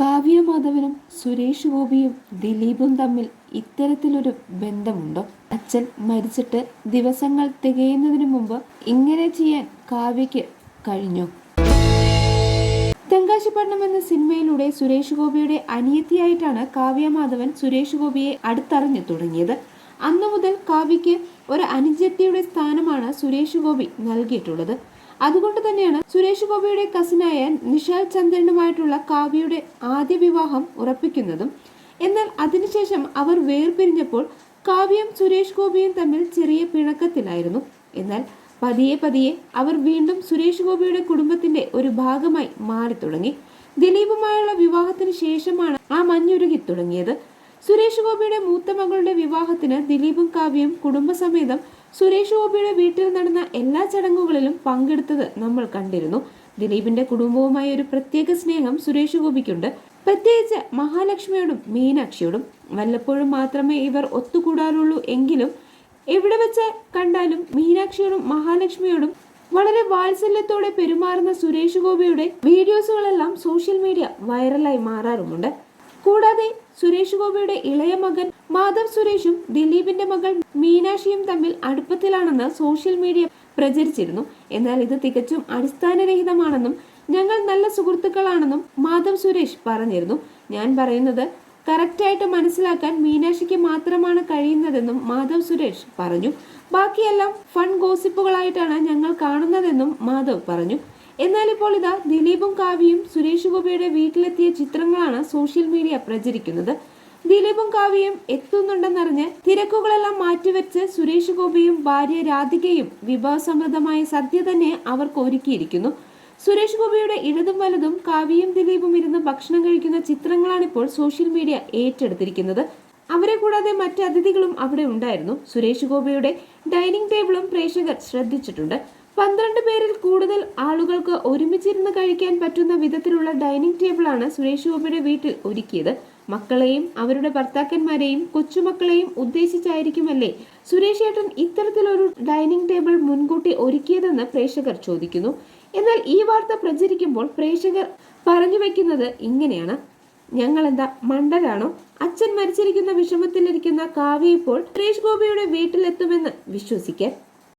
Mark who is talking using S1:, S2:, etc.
S1: കാവ്യ മാധവനും സുരേഷ് ഗോപിയും ദിലീപും തമ്മിൽ ഇത്തരത്തിലൊരു ബന്ധമുണ്ടോ? അച്ഛൻ മരിച്ചിട്ട് ദിവസങ്ങൾ തികയുന്നതിന് മുമ്പ് ഇങ്ങനെ ചെയ്യാൻ കാവ്യയ്ക്ക് കഴിഞ്ഞു? തെങ്കാശിപ്പട്ടണം എന്ന സിനിമയിലൂടെ സുരേഷ് ഗോപിയുടെ അനിയത്തിയായിട്ടാണ് കാവ്യമാധവൻ സുരേഷ് ഗോപിയെ അടുത്തറിഞ്ഞു തുടങ്ങിയത്. അന്നു മുതൽ കാവ്യയ്ക്ക് ഒരു അനുജത്തിയുടെ സ്ഥാനമാണ് സുരേഷ് ഗോപി നൽകിയിട്ടുള്ളത്. അതുകൊണ്ട് തന്നെയാണ് സുരേഷ് ഗോപിയുടെ കസിനായ നിഷാൽ ചന്ദ്രനുമായിട്ടുള്ള കാവ്യയുടെ ആദ്യ വിവാഹം ഉറപ്പിക്കുന്നതും. എന്നാൽ അതിനുശേഷം അവർ വേർപിരിഞ്ഞപ്പോൾ കാവ്യം സുരേഷ് ഗോപിയും തമ്മിൽ ചെറിയ പിണക്കത്തിലായിരുന്നു. എന്നാൽ പതിയെ പതിയെ അവർ വീണ്ടും സുരേഷ് ഗോപിയുടെ കുടുംബത്തിന്റെ ഒരു ഭാഗമായി മാറി തുടങ്ങി. ദിലീപുമായുള്ള വിവാഹത്തിന് ശേഷമാണ് ആ മഞ്ഞുരുകി തുടങ്ങിയത്. സുരേഷ് ഗോപിയുടെ മൂത്ത മകളുടെ വിവാഹത്തിന് ദിലീപും കാവ്യയും കുടുംബസമേതം സുരേഷ് ഗോപിയുടെ വീട്ടിൽ നടന്ന എല്ലാ ചടങ്ങുകളിലും പങ്കെടുത്തത് നമ്മൾ കണ്ടിരുന്നു. ദിലീപിന്റെ കുടുംബവുമായി ഒരു പ്രത്യേക സ്നേഹം സുരേഷ് ഗോപിക്കുണ്ട്. പ്രത്യേകിച്ച് മഹാലക്ഷ്മിയോടും മീനാക്ഷിയോടും. വല്ലപ്പോഴും മാത്രമേ ഇവർ ഒത്തുകൂടാറുള്ളൂ എങ്കിലും എവിടെ വെച്ച് കണ്ടാലും മീനാക്ഷിയോടും മഹാലക്ഷ്മിയോടും വളരെ വാത്സല്യത്തോടെ പെരുമാറുന്ന സുരേഷ് ഗോപിയുടെ വീഡിയോസുകളെല്ലാം സോഷ്യൽ മീഡിയ വൈറലായി മാറാറുമുണ്ട്. കൂടാതെ സുരേഷ് ഗോപിയുടെ ഇളയ മകൻ മാധവ് സുരേഷും ദിലീപിന്റെ മകൾ മീനാക്ഷിയും തമ്മിൽ അടുപ്പത്തിലാണെന്ന് സോഷ്യൽ മീഡിയ പ്രചരിച്ചിരുന്നു. എന്നാൽ ഇത് തികച്ചും അടിസ്ഥാനരഹിതമാണെന്നും ഞങ്ങൾ നല്ല സുഹൃത്തുക്കളാണെന്നും മാധവ് സുരേഷ് പറഞ്ഞിരുന്നു. ഞാൻ പറയുന്നത് കറക്റ്റായിട്ട് മനസ്സിലാക്കാൻ മീനാക്ഷിക്ക് മാത്രമാണ് കഴിയുന്നതെന്നും മാധവ് സുരേഷ് പറഞ്ഞു. ബാക്കിയെല്ലാം ഫൺ ഗോസിപ്പുകളായിട്ടാണ് ഞങ്ങൾ കാണുന്നതെന്നും മാധവ് പറഞ്ഞു. എന്നാൽ ഇപ്പോൾ ഇതാ ദിലീപും കാവ്യയും സുരേഷ് ഗോപിയുടെ വീട്ടിലെത്തിയ ചിത്രങ്ങളാണ് സോഷ്യൽ മീഡിയ പ്രചരിക്കുന്നത്. ദിലീപും കാവ്യയും എത്തുന്നുണ്ടെന്നറിഞ്ഞ് തിരക്കുകളെല്ലാം മാറ്റിവെച്ച് സുരേഷ് ഗോപിയും ഭാര്യ രാധികയും വിഭവസമൃദ്ധമായ സദ്യ തന്നെ അവർക്ക് ഒരുക്കിയിരിക്കുന്നു. സുരേഷ് ഗോപിയുടെ ഇടതും വലതും കാവ്യയും ദിലീപും ഇരുന്ന് ഭക്ഷണം കഴിക്കുന്ന ചിത്രങ്ങളാണ് ഇപ്പോൾ സോഷ്യൽ മീഡിയ ഏറ്റെടുത്തിരിക്കുന്നത്. അവരെ കൂടാതെ മറ്റ് അതിഥികളും അവിടെ ഉണ്ടായിരുന്നു. സുരേഷ് ഗോപിയുടെ ഡൈനിങ് ടേബിളും പ്രേക്ഷകർ ശ്രദ്ധിച്ചിട്ടുണ്ട്. പന്ത്രണ്ട് പേരിൽ കൂടുതൽ ആളുകൾക്ക് ഒരുമിച്ചിരുന്ന് കഴിക്കാൻ പറ്റുന്ന വിധത്തിലുള്ള ഡൈനിങ് ടേബിളാണ് സുരേഷ് ഗോപിയുടെ വീട്ടിൽ ഒരുക്കിയത്. മക്കളെയും അവരുടെ ഭർത്താക്കന്മാരെയും കൊച്ചുമക്കളെയും ഉദ്ദേശിച്ചായിരിക്കുമല്ലേ സുരേഷ് ഏട്ടൻ ഇത്തരത്തിലൊരു ഡൈനിങ് ടേബിൾ മുൻകൂട്ടി ഒരുക്കിയതെന്ന് പ്രേക്ഷകർ ചോദിക്കുന്നു. എന്നാൽ ഈ വാർത്ത പ്രചരിക്കുമ്പോൾ പ്രേക്ഷകർ പറഞ്ഞു വെക്കുന്നത് ഇങ്ങനെയാണ്. ഞങ്ങളെന്താ മണ്ടരാണോ? അച്ഛൻ മരിച്ചിരിക്കുന്ന വിഷമത്തിലിരിക്കുന്ന കാവ്യ ഇപ്പോൾ സുരേഷ് ഗോപിയുടെ വീട്ടിലെത്തുമെന്ന് വിശ്വസിക്കാൻ